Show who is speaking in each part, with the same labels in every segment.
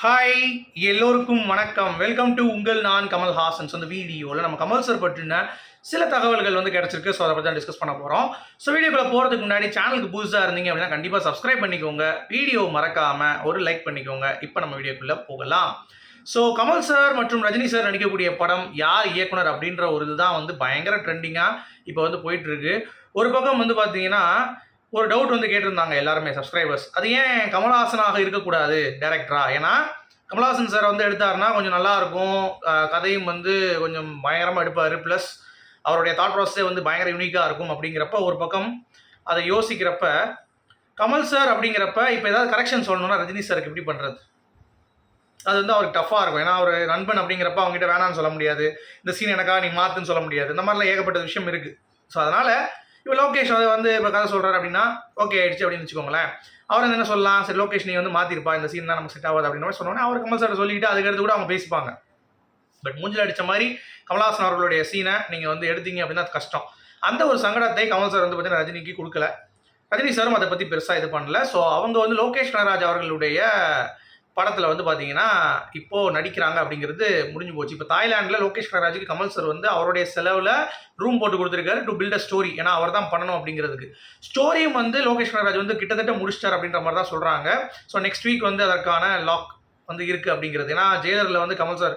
Speaker 1: Hi எல்லோருக்கும் வணக்கம். Welcome to உங்கள் நான் கமல் ஹாசன்ஸ் அந்த வீடியோவில் நம்ம கமல் சார் பற்றின சில தகவல்கள் வந்து கிடச்சிருக்கு. ஸோ அதை பற்றி தான் டிஸ்கஸ் பண்ண போகிறோம் ஸோ வீடியோக்குள்ள போகிறதுக்கு முன்னாடி சேனலுக்கு புதுசாக இருந்தீங்க அப்படின்னா கண்டிப்பாக சப்ஸ்கிரைப் பண்ணிக்கோங்க. வீடியோ மறக்காமல் ஒரு லைக் பண்ணிக்கோங்க. இப்போ நம்ம வீடியோக்குள்ளே போகலாம். ஸோ கமல் சார் மற்றும் ரஜினி சார் நடிக்கக்கூடிய படம் யார் இயக்குனர் அப்படின்ற ஒரு இதுதான் வந்து பயங்கர ட்ரெண்டிங்காக இப்போ வந்து போயிட்டுருக்கு ஒரு பக்கம் வந்து பார்த்தீங்கன்னா ஒரு டவுட் வந்து கேட்டிருந்தாங்க எல்லாருமே சப்ஸ்கிரைபர்ஸ் அது ஏன் கமல்ஹாசனாக இருக்கக்கூடாது டேரக்டரா ஏன்னா கமல்ஹாசன் சார் வந்து எடுத்தாருன்னா கொஞ்சம் நல்லா இருக்கும். கதையும் வந்து கொஞ்சம் பயங்கரமாக எடுப்பார். ப்ளஸ் அவருடைய தாட் ப்ராசஸே வந்து பயங்கர யூனிக்காக இருக்கும் அப்படிங்கிறப்ப ஒரு பக்கம் அதை யோசிக்கிறப்ப கமல் சார் அப்படிங்கிறப்ப இப்போ ஏதாவது கரெக்ஷன் சொல்லணும்னா ரஜினி சாருக்கு எப்படி பண்ணுறது அது வந்து அவருக்கு டஃப்பாக இருக்கும். ஏன்னா அவர் நண்பன் அப்படிங்கிறப்ப அவங்ககிட்ட வேணாம்னு சொல்ல முடியாது. இந்த சீன் எனக்கா நீ மாற்றுன்னு சொல்ல முடியாது. இந்த மாதிரிலாம் ஏகப்பட்ட விஷயம் இருக்குது ஸோ அதனால் இப்போ லோகேஷ் அதை வந்து இப்போ கதை சொல்கிறாரு அப்படின்னா ஓகே ஆயிடுச்சு அப்படின்னு வச்சுக்கோங்களேன். அவர் வந்து என்ன சொல்லலாம்? சரி லோகேஷ் நீ வந்து மாற்றிருப்பா இந்த சீன் தான் நமக்கு செட் ஆகாது அப்படின்னு மாதிரி சொன்னோன்னே அவர் கமல் சார் சொல்லிட்டு அதுக்கடுத்து கூட அவங்க பேசிப்பாங்க. பட் மூஞ்சில் அடித்த மாதிரி கமல்ஹாசன் அவர்களுடைய சீனை நீங்கள் வந்து எடுத்தீங்க அப்படின்னா அது கஷ்டம். அந்த ஒரு சங்கடத்தை கமல் சார் வந்து பார்த்தீங்கன்னா ரஜினிக்கு கொடுக்கல. ரஜினி சாரும் அதை பற்றி பெருசாக இது பண்ணல. ஸோ அவங்க வந்து லோகேஷ் கனராஜ் அவர்களுடைய படத்தில் வந்து பார்த்தீங்கன்னா இப்போது நடிக்கிறாங்க அப்படிங்கிறது முடிஞ்சு போச்சு. இப்போ தாய்லாண்டில் லோகேஷ் கனராஜுக்கு கமல் சார் வந்து அவருடைய செலவில் ரூம் போட்டு கொடுத்துருக்காரு டு பில்ட் அ ஸ்டோரி ஏன்னா அவர் தான் பண்ணணும் அப்படிங்கிறதுக்கு. ஸ்டோரியும் வந்து லோகேஷ் கனராஜ் வந்து கிட்டத்தட்ட முடிச்சிட்டார் அப்படின்ற மாதிரி தான் சொல்கிறாங்க ஸோ நெக்ஸ்ட் வீக் வந்து அதற்கான லாக் வந்து இருக்குது அப்படிங்கிறது. ஏன்னா ஜெயலரில் வந்து கமல் சார்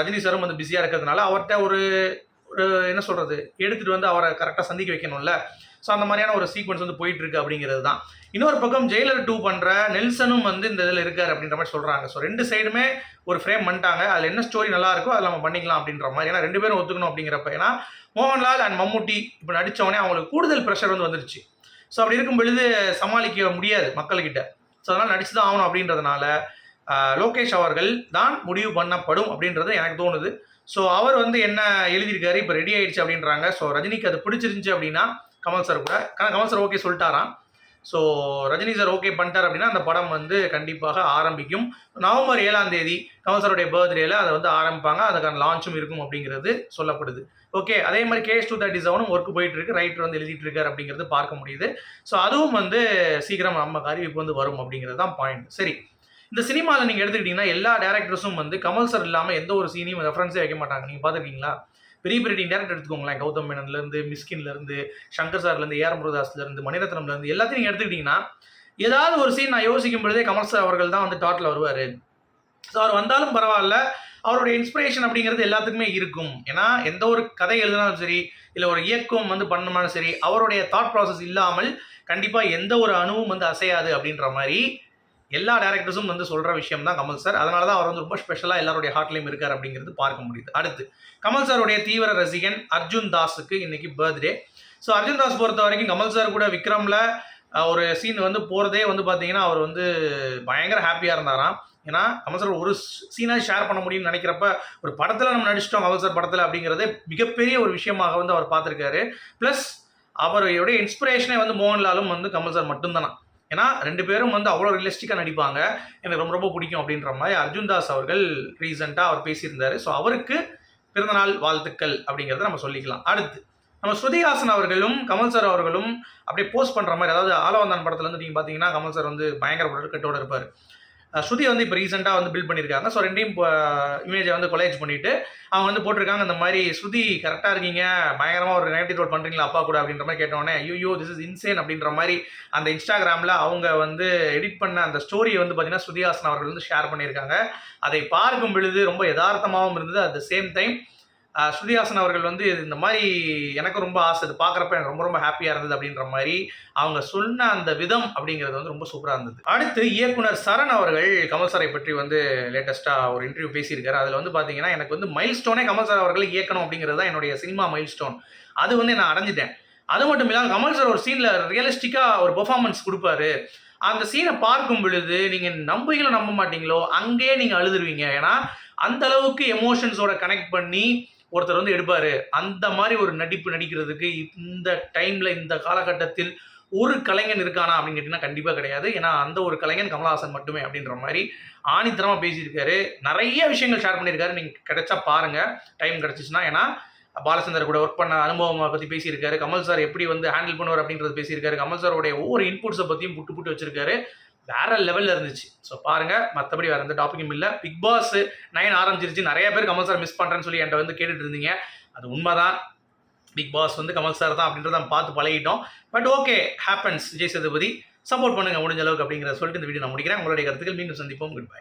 Speaker 1: ரஜினி சாரும் வந்து பிஸியாக இருக்கிறதுனால அவர்கிட்ட ஒரு ஒரு என்ன சொல்கிறது எடுத்துகிட்டு வந்து அவரை கரெக்டாக சந்திக்க வைக்கணும்ல. ஸோ அந்த மாதிரியான ஒரு சீக்வன்ஸ் வந்து போயிட்டு இருக்கு அப்படிங்கிறது தான் இன்னொரு பக்கம் ஜெயிலர் டூ பண்ணுற நெல்சனும் வந்து இந்த இதில் இருக்கார் அப்படின்ற மாதிரி சொல்கிறாங்க ஸோ ரெண்டு சைடுமே ஒரு ஃப்ரேம் பண்ணிட்டாங்க. அதில் என்ன ஸ்டோரி நல்லா இருக்கோ அதில் நம்ம பண்ணிக்கலாம் அப்படின்ற மாதிரி. ஏன்னா ரெண்டு பேரும் ஒத்துக்கணும் அப்படிங்கிறப்ப ஏன்னா மோகன்லால் அண்ட் மம்முட்டி இப்போ நடித்தவொடனே அவங்களுக்கு கூடுதல் ப்ரெஷர் வந்து வந்துருச்சு. ஸோ அப்படி இருக்கும் பொழுது சமாளிக்க முடியாது மக்கள்கிட்ட. ஸோ அதனால் நடிச்சு தான் ஆகணும் அப்படின்றதுனால லோகேஷ் அவர்கள் தான் முடிவு பண்ணப்படும் அப்படின்றது எனக்கு தோணுது. ஸோ அவர் வந்து என்ன எழுதியிருக்காரு? இப்போ ரெடி ஆயிடுச்சு அப்படின்றாங்க. ஸோ ரஜினிக்கு அது பிடிச்சிருந்துச்சு அப்படின்னா கமல் சார் கூட. ஆனால் கமல் சார் ஓகே சொல்லிட்டாராம். ஸோ ரஜினி சார் ஓகே பண்ணிட்டார் அப்படின்னா அந்த படம் வந்து கண்டிப்பாக ஆரம்பிக்கும். நவம்பர் ஏழாம் தேதி கமல் சாருடைய பர்த்டேல அதை வந்து ஆரம்பிப்பாங்க. அதுக்கான லான்ச்சும் இருக்கும் அப்படிங்கிறது சொல்லப்படுது. ஓகே அதே மாதிரி கேஎஸ் டூ தேர்ட்டி செவனும் ஒர்க் போயிட்டு இருக்கு. ரைட்டர் வந்து எழுதிட்டு இருக்காரு அப்படிங்கிறது பார்க்க முடியுது. ஸோ அதுவும் வந்து சீக்கிரம் நம்ம அறிவிப்பு வந்து வரும் அப்படிங்கிறது தான் பாயிண்ட் சரி. இந்த சினிமாவில் நீங்கள் எடுத்துக்கிட்டிங்கன்னா எல்லா டேரக்டர்ஸும் வந்து கமல் சார் இல்லாமல் எந்த ஒரு சீனையும் ரெஃபரன்ஸே வைக்க மாட்டாங்க. நீங்கள் பார்த்துருக்கீங்களா? பெரிய பெரிய டேரக்டர் எடுத்துக்கோங்களேன். கௌதம் மேனன்லேருந்து மிஸ்கின்லேருந்து சங்கர் சார்லேருந்து ஏஆர் முருகதாஸ்லேருந்து மணிரத்னம்லேருந்து எல்லாத்தையும் நீங்கள் எடுத்துக்கிட்டிங்கன்னா ஏதாவது ஒரு சீன் நான் யோசிக்கும் பொழுதே கமல் சார் அவர்கள் தான் வந்து டாட்டில் வருவார். ஸோ அவர் வந்தாலும் பரவாயில்ல. அவருடைய இன்ஸ்பிரேஷன் அப்படிங்கிறது எல்லாத்துக்குமே இருக்கும். ஏன்னா எந்த ஒரு கதை எழுதினாலும் சரி இல்லை ஒரு இயக்கம் வந்து பண்ணணும்னாலும் சரி அவருடைய தாட் ப்ராசஸ் இல்லாமல் கண்டிப்பாக எந்த ஒரு அணுவும் வந்து அசையாது அப்படின்ற மாதிரி எல்லா டேரக்டர்ஸும் வந்து சொல்கிற விஷயம் தான் கமல் சார் அதனால தான் அவர் வந்து ரொம்ப ஸ்பெஷலாக எல்லாருடைய ஹார்ட்லேயும் இருக்கார் அப்படிங்கிறது பார்க்க முடியுது. அடுத்து கமல் சாருடைய தீவிர ரசிகன் அர்ஜுன் தாஸுக்கு இன்னைக்கு பர்த்டே ஸோ அர்ஜுன் தாஸ் பொறுத்த வரைக்கும் கமல் சார் கூட விக்ரமில் ஒரு சீன் வந்து போகிறதே வந்து பார்த்தீங்கன்னா அவர் வந்து பயங்கர ஹாப்பியாக இருந்தாராம். ஏன்னா கமல் சார் ஒரு சீனாக ஷேர் பண்ண முடியும்னு நினைக்கிறப்ப ஒரு படத்தில் நம்ம நடிச்சிட்டோம் கமல் சார் படத்தில் அப்படிங்கிறதே மிகப்பெரிய ஒரு விஷயமாக வந்து அவர் பார்த்துருக்காரு. ப்ளஸ் அவருடைய இன்ஸ்பிரேஷனே வந்து மோகன்லாலும் வந்து கமல் சார் மட்டும்தானா ஏன்னா ரெண்டு பேரும் வந்து அவ்வளோ ரியலிஸ்டிக்காக நடிப்பாங்க. எனக்கு ரொம்ப ரொம்ப பிடிக்கும் அப்படின்ற மாதிரி அர்ஜுன் தாஸ் அவர்கள் ரீசெண்டாக அவர் பேசியிருந்தார். ஸோ அவருக்கு பிறந்தநாள் வாழ்த்துக்கள் அப்படிங்கிறத நம்ம சொல்லிக்கலாம். அடுத்து நம்ம ஸ்ருதிஹாசன் அவர்களும் கமல் சார் அவர்களும் அப்படியே போஸ்ட் பண்ணுற மாதிரி அதாவது ஆலவந்தான் படத்தில் வந்து நீங்கள் பார்த்தீங்கன்னா கமல் சார் வந்து பயங்கர உடற்கட்டோட இருப்பார். ஸ்ருதி வந்து இப்போ ரீசெண்டாக வந்து பில்ட் பண்ணியிருக்காங்க. ஸோ ரெண்டையும் இமேஜை வந்து கொலேஜ் பண்ணிட்டு அவங்க வந்து போட்டிருக்காங்க இந்த மாதிரி ஸ்ருதி கரெக்டாக இருக்கீங்க. பயங்கரமாக ஒரு நெகட்டிவ் ரோல் பண்ணுறீங்களா அப்பா கூட அப்படின்ற மாதிரி கேட்டோடனே ஐயோ திஸ் இஸ் இன்சேன் அப்படின்ற மாதிரி அந்த இன்ஸ்டாகிராமில் அவங்க வந்து எடிட் பண்ண அந்த ஸ்டோரியை வந்து பார்த்தீங்கன்னா ஸ்ருதிஹாசன் அவர்கள் வந்து ஷேர் பண்ணியிருக்காங்க. அதை பார்க்கும் பொழுது ரொம்ப யதார்த்தமாகவும் இருந்தது. At the same time Shruti Haasan அவர்கள் வந்து இந்த மாதிரி எனக்கு ரொம்ப ஆசை இது பார்க்குறப்ப எனக்கு ரொம்ப ரொம்ப ஹாப்பியாக இருந்தது அப்படின்ற மாதிரி அவங்க சொன்ன அந்த விதம் அப்படிங்கிறது வந்து ரொம்ப சூப்பராக இருந்தது. அடுத்து இயக்குனர் சரண் அவர்கள் கமல் சாரை பற்றி வந்து லேட்டஸ்ட்டாக ஒரு இன்டர்வியூ பேசியிருக்காரு. அதில் வந்து பார்த்தீங்கன்னா எனக்கு வந்து மைல் ஸ்டோனே கமல் சார் அவர்களை இயக்கணும் அப்படிங்கிறது தான் என்னுடைய சினிமா மைல் ஸ்டோன் அது வந்து நான் அடைஞ்சிட்டேன். அது மட்டும் இல்லாமல் கமல் சார் ஒரு சீனில் ரியலிஸ்டிக்காக ஒரு பெர்ஃபார்மன்ஸ் கொடுப்பாரு. அந்த சீனை பார்க்கும் பொழுது நீங்கள் நம்புவீங்களோ நம்ப மாட்டீங்களோ அங்கேயே நீங்கள் அழுதுருவீங்க. ஏன்னா அந்த அளவுக்கு எமோஷன்ஸோட கனெக்ட் பண்ணி ஒருத்தர் வந்து எடுப்பார். அந்த மாதிரி ஒரு நடிப்பு நடிக்கிறதுக்கு இந்த டைமில் இந்த காலகட்டத்தில் ஒரு கலைஞன் இருக்கானா அப்படின்னு கேட்டிங்கன்னா கண்டிப்பாக கிடையாது. ஏன்னா அந்த ஒரு கலைஞன் கமலஹாசன் மட்டுமே அப்படின்ற மாதிரி ஆணித்தரமாக பேசியிருக்காரு. நிறைய விஷயங்கள் ஷேர் பண்ணியிருக்காரு. நீங்கள் கிடைச்சா பாருங்கள் டைம் கிடச்சிச்சுன்னா ஏன்னா பாலச்சந்தர் கூட ஒர்க் பண்ண அனுபவம் பற்றி பேசியிருக்காரு. கமல் சார் எப்படி வந்து ஹேண்டில் பண்ணுவார் அப்படின்றது பேசியிருக்காரு. கமல் சாரோடைய ஒவ்வொரு இன்புட்ஸை பற்றியும் புட்டு புட்டு வச்சிருக்காரு. வேற லெவலில் இருந்துச்சு. ஸோ பாருங்கள் மற்றபடி வேறு எந்த டாப்பிக்கும் இல்லை. பிக் பாஸ் நைன் ஆரம்பிச்சிருச்சு. நிறைய பேர் கமல் சார் மிஸ் பண்ணுறேன்னு சொல்லி என்கிட்ட வந்து கேட்டுட்டு இருந்தீங்க. அது உண்மைதான். பிக் பாஸ் வந்து கமல் சார் தான் அப்படின்றத நம்ம பார்த்து பழகிட்டோம். But okay happens Vijay Sethupathi support பண்ணுங்க முடிஞ்ச அளவுக்கு அப்படிங்கிறத சொல்லிட்டு இந்த வீடியோ நான் முடிக்கிறேன். உங்களுடைய கருத்துக்கள் மீண்டும் சந்திப்போம். Good bye